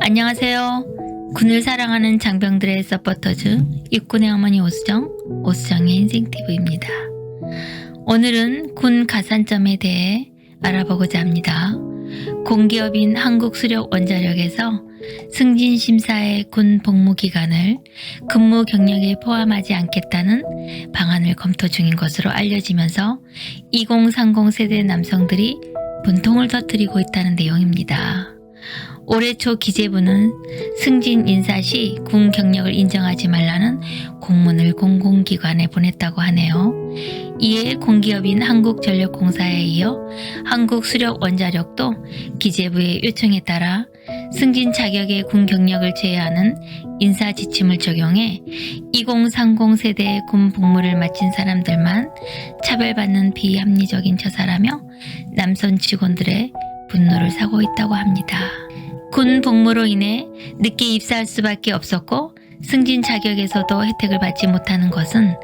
안녕하세요. 군을 사랑하는 장병들의 서포터즈 육군의 어머니 오수정, 오수정의 인생TV입니다. 오늘은 군 가산점에 대해 알아보고자 합니다. 공기업인 한국수력원자력에서 승진 심사의 군 복무 기간을 근무 경력에 포함하지 않겠다는 방안을 검토 중인 것으로 알려지면서 2030 세대 남성들이 분통을 터뜨리고 있다는 내용입니다. 올해 초 기재부는 승진 인사 시 군 경력을 인정하지 말라는 공문을 공공기관에 보냈다고 하네요. 이에 공기업인 한국전력공사에 이어 한국수력원자력도 기재부의 요청에 따라 승진 자격의 군 경력을 제외하는 인사 지침을 적용해 2030 세대의 군 복무를 마친 사람들만 차별받는 비합리적인 처사라며 남선 직원들의 분노를 사고 있다고 합니다. 군 복무로 인해 늦게 입사할 수밖에 없었고 승진 자격에서도 혜택을 받지 못하는 것은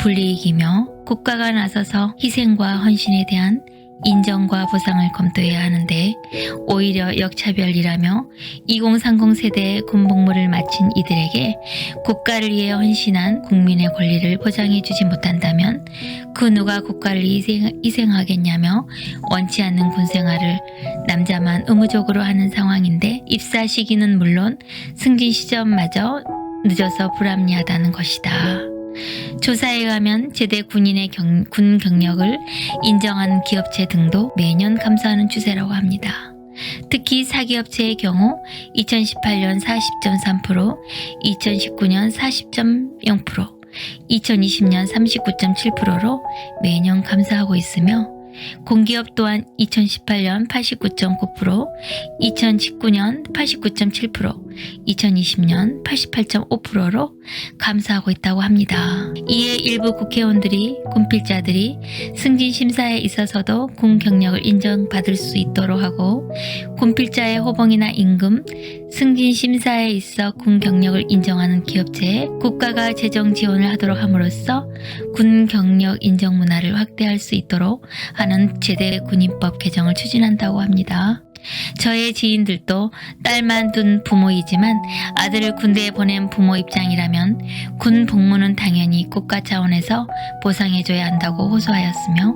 불이익이며 국가가 나서서 희생과 헌신에 대한 인정과 보상을 검토해야 하는데 오히려 역차별이라며 2030 세대의 군복무를 마친 이들에게 국가를 위해 헌신한 국민의 권리를 보장해주지 못한다면 그 누가 국가를 희생, 희생하겠냐며 원치 않는 군생활을 남자만 의무적으로 하는 상황인데 입사 시기는 물론 승진 시점마저 늦어서 불합리하다는 것이다. 조사에 의하면 제대 군인의 경, 군 경력을 인정하는 기업체 등도 매년 감소하는 추세라고 합니다. 특히 사기업체의 경우 2018년 40.3%, 2019년 40.0%, 2020년 39.7%로 매년 감소하고 있으며 공기업 또한 2018년 89.9%, 2019년 89.7%, 2020년 88.5%로 감소하고 있다고 합니다. 이에 일부 국회의원들이 군필자들이 승진 심사에 있어서도 군 경력을 인정받을 수 있도록 하고 군필자의 호봉이나 임금, 승진 심사에 있어 군 경력을 인정하는 기업체에 국가가 재정 지원을 하도록 함으로써 군 경력 인정 문화를 확대할 수 있도록 하는 제대 군인법 개정을 추진한다고 합니다. 저의 지인들도 딸만 둔 부모이지만 아들을 군대에 보낸 부모 입장이라면 군 복무는 당연히 국가 차원에서 보상해줘야 한다고 호소하였으며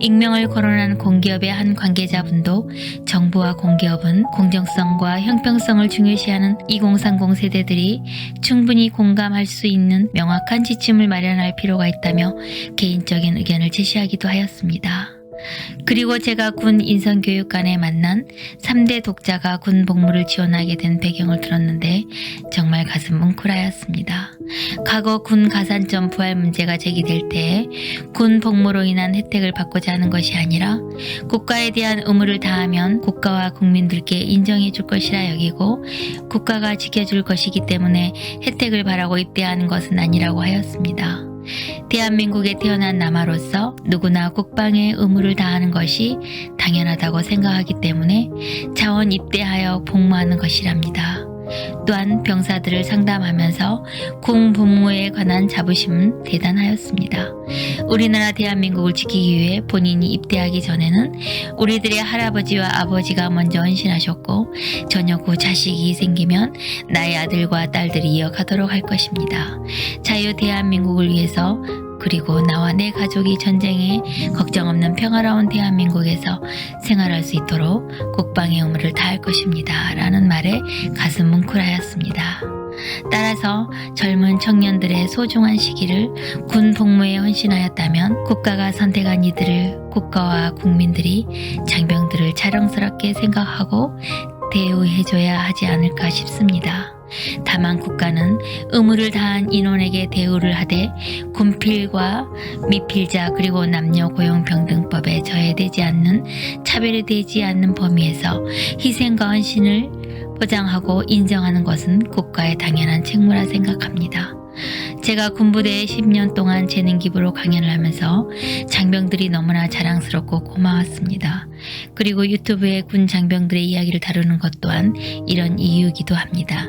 익명을 거론한 공기업의 한 관계자분도 정부와 공기업은 공정성과 형평성을 중요시하는 2030 세대들이 충분히 공감할 수 있는 명확한 지침을 마련할 필요가 있다며 개인적인 의견을 제시하기도 하였습니다. 그리고 제가 군 인성교육관에 만난 3대 독자가 군 복무를 지원하게 된 배경을 들었는데 정말 가슴 뭉클하였습니다. 과거 군 가산점 부활 문제가 제기될 때 군 복무로 인한 혜택을 받고자 하는 것이 아니라 국가에 대한 의무를 다하면 국가와 국민들께 인정해 줄 것이라 여기고 국가가 지켜줄 것이기 때문에 혜택을 바라고 입대하는 것은 아니라고 하였습니다. 대한민국에 태어난 남아로서 누구나 국방의 의무를 다하는 것이 당연하다고 생각하기 때문에 자원 입대하여 복무하는 것이랍니다. 또한 병사들을 상담하면서 공복무에 관한 자부심은 대단하였습니다. 우리나라 대한민국을 지키기 위해 본인이 입대하기 전에는 우리들의 할아버지와 아버지가 먼저 헌신하셨고 저녁 후 자식이 생기면 나의 아들과 딸들이 이어가도록 할 것입니다. 자유 대한민국을 위해서 그리고 나와 내 가족이 전쟁에 걱정 없는 평화로운 대한민국에서 생활할 수 있도록 국방의 의무를 다할 것입니다. 라는 말에 가슴 뭉클하였습니다. 따라서 젊은 청년들의 소중한 시기를 군 복무에 헌신하였다면 국가가 선택한 이들을 국가와 국민들이 장병들을 자랑스럽게 생각하고 대우해줘야 하지 않을까 싶습니다. 다만 국가는 의무를 다한 인원에게 대우를 하되 군 필과 미필자 그리고 남녀 고용평등법에 저해되지 않는 차별되지 않는 범위에서 희생과 헌신을 보장하고 인정하는 것은 국가의 당연한 책무라 생각합니다. 제가 군부대에 10년 동안 재능 기부로 강연을 하면서 장병들이 너무나 자랑스럽고 고마웠습니다. 그리고 유튜브에 군 장병들의 이야기를 다루는 것 또한 이런 이유이기도 합니다.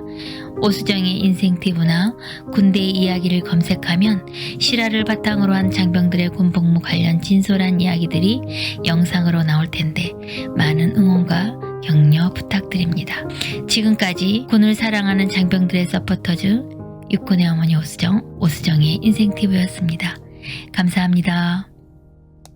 오수정의 인생티브나 군대의 이야기를 검색하면 실화를 바탕으로 한 장병들의 군복무 관련 진솔한 이야기들이 영상으로 나올 텐데 많은 응원과 격려 부탁드립니다. 지금까지 군을 사랑하는 장병들의 서포터즈 육군의 어머니 오수정, 오수정의 인생TV였습니다. 감사합니다.